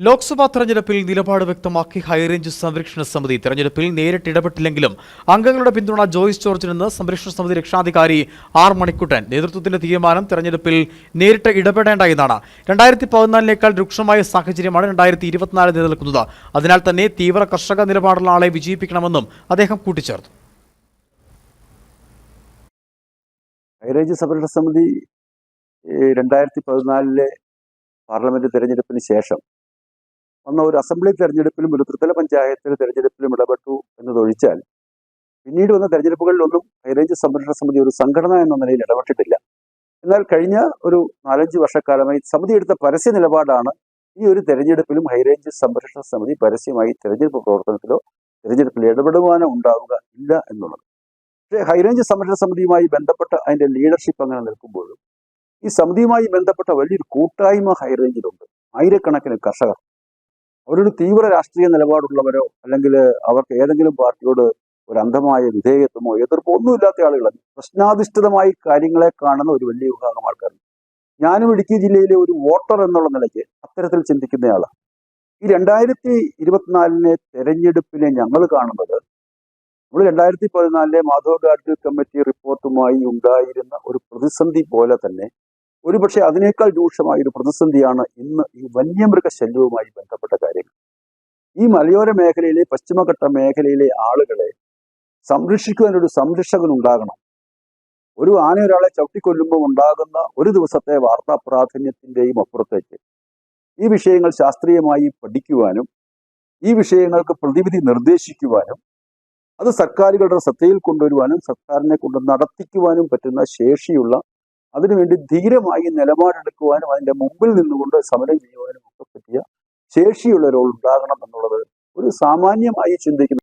ലോക്സഭാ തെരഞ്ഞെടുപ്പിൽ നിലപാട് വ്യക്തമാക്കി ഹൈറേഞ്ച് സംരക്ഷണ സമിതി. തെരഞ്ഞെടുപ്പിൽ നേരിട്ട് ഇടപെട്ടില്ലെങ്കിലും അംഗങ്ങളുടെ പിന്തുണ ജോയിസ് ജോർജിനെന്ന് സംരക്ഷണ സമിതി രക്ഷാധികാരി ആർ മണിക്കുട്ടൻ. നേതൃത്വത്തിന്റെ തീരുമാനം തെരഞ്ഞെടുപ്പിൽ നേരിട്ട് ഇടപെടേണ്ട എന്നാണ് രണ്ടായിരത്തി പതിനാലിനേക്കാൾ രൂക്ഷമായ സാഹചര്യമാണ് രണ്ടായിരത്തി ഇരുപത്തിനാല് നിലനിൽക്കുന്നത്. അതിനാൽ തന്നെ തീവ്ര കർഷക നിലപാടുള്ള ആളെ വിജയിപ്പിക്കണമെന്നും അദ്ദേഹം കൂട്ടിച്ചേർത്തു. സംരക്ഷണ സമിതി രണ്ടായിരത്തി പതിനാലിലെ പാർലമെന്റ് തെരഞ്ഞെടുപ്പിന് ശേഷം വന്ന ഒരു അസംബ്ലി തെരഞ്ഞെടുപ്പിലും ഒരു ത്രിതല പഞ്ചായത്തിലെ തെരഞ്ഞെടുപ്പിലും ഇടപെട്ടു എന്നതൊഴിച്ചാൽ പിന്നീട് വന്ന തെരഞ്ഞെടുപ്പുകളിലൊന്നും ഹൈറേഞ്ച് സംരക്ഷണ സമിതി ഒരു സംഘടന എന്ന നിലയിൽ ഇടപെട്ടിട്ടില്ല. എന്നാൽ കഴിഞ്ഞ ഒരു നാലഞ്ച് വർഷക്കാലമായി സമിതി എടുത്ത പരസ്യ നിലപാടാണ് ഈ ഒരു തെരഞ്ഞെടുപ്പിലും ഹൈറേഞ്ച് സംരക്ഷണ സമിതി പരസ്യമായി തെരഞ്ഞെടുപ്പ് പ്രവർത്തനത്തിലോ തെരഞ്ഞെടുപ്പിൽ ഇടപെടുവാനോ ഉണ്ടാവുക ഇല്ല എന്നുള്ളത്. പക്ഷേ ഹൈറേഞ്ച് സംരക്ഷണ സമിതിയുമായി ബന്ധപ്പെട്ട അതിന്റെ ലീഡർഷിപ്പ് അങ്ങനെ നിൽക്കുമ്പോഴും ഈ സമിതിയുമായി ബന്ധപ്പെട്ട വലിയൊരു കൂട്ടായ്മ ഹൈറേഞ്ചിലുണ്ട്. ആയിരക്കണക്കിന് കർഷകർ അവരൊരു തീവ്ര രാഷ്ട്രീയ നിലപാടുള്ളവരോ അല്ലെങ്കിൽ അവർക്ക് ഏതെങ്കിലും പാർട്ടിയോട് ഒരു അന്ധമായ വിധേയത്വമോ എതിർപ്പോ ഒന്നുമില്ലാത്ത ആളുകളാണ് പ്രശ്നാധിഷ്ഠിതമായി കാര്യങ്ങളെ കാണുന്ന ഒരു വലിയ വിഭാഗം ആൾക്കാരുണ്ട്. ഞാനും ഇടുക്കി ജില്ലയിലെ ഒരു വോട്ടർ എന്നുള്ള നിലയ്ക്ക് അത്തരത്തിൽ ചിന്തിക്കുന്നയാളാണ് ഈ രണ്ടായിരത്തി ഇരുപത്തിനാലിലെ തെരഞ്ഞെടുപ്പിനെ ഞങ്ങൾ കാണുന്നത് നമ്മൾ രണ്ടായിരത്തി പതിനാലിലെ മാധവ് ഗാഡ്ഗിൽ കമ്മിറ്റി റിപ്പോർട്ടുമായി ഉണ്ടായിരുന്ന ഒരു പ്രതിസന്ധി പോലെ തന്നെ ഒരുപക്ഷെ അതിനേക്കാൾ രൂക്ഷമായ ഒരു പ്രതിസന്ധിയാണ് ഇന്ന് ഈ വന്യമൃഗ ശല്യവുമായി ബന്ധപ്പെട്ട കാര്യങ്ങൾ. ഈ മലയോര മേഖലയിലെ പശ്ചിമഘട്ട മേഖലയിലെ ആളുകളെ സംരക്ഷിക്കുവാൻ ഒരു സംരക്ഷകൻ ഉണ്ടാകണം ഒരു ആന ഒരാളെ ചവിട്ടിക്കൊല്ലുമ്പോൾ ഉണ്ടാകുന്ന ഒരു ദിവസത്തെ വാർത്താ പ്രാധാന്യത്തിന്റെയും അപ്പുറത്തേക്ക് ഈ വിഷയങ്ങൾ ശാസ്ത്രീയമായി പഠിക്കുവാനും ഈ വിഷയങ്ങൾക്ക് പ്രതിവിധി നിർദ്ദേശിക്കുവാനും അത് സർക്കാരുകളുടെ ശ്രദ്ധയിൽ കൊണ്ടുവരുവാനും സർക്കാരിനെ കൊണ്ട് നടത്തിക്കുവാനും പറ്റുന്ന ശേഷിയുള്ള അതിനുവേണ്ടി ധീരമായി നിലപാടെടുക്കുവാനും അതിന്റെ മുമ്പിൽ നിന്നുകൊണ്ട് സമരം ചെയ്യുവാനും ഒക്കെ പറ്റിയ ശേഷിയുള്ള ഒരാൾ ഉണ്ടാകണം എന്നുള്ളത് ഒരു സാമാന്യമായി ചിന്തിക്കുന്ന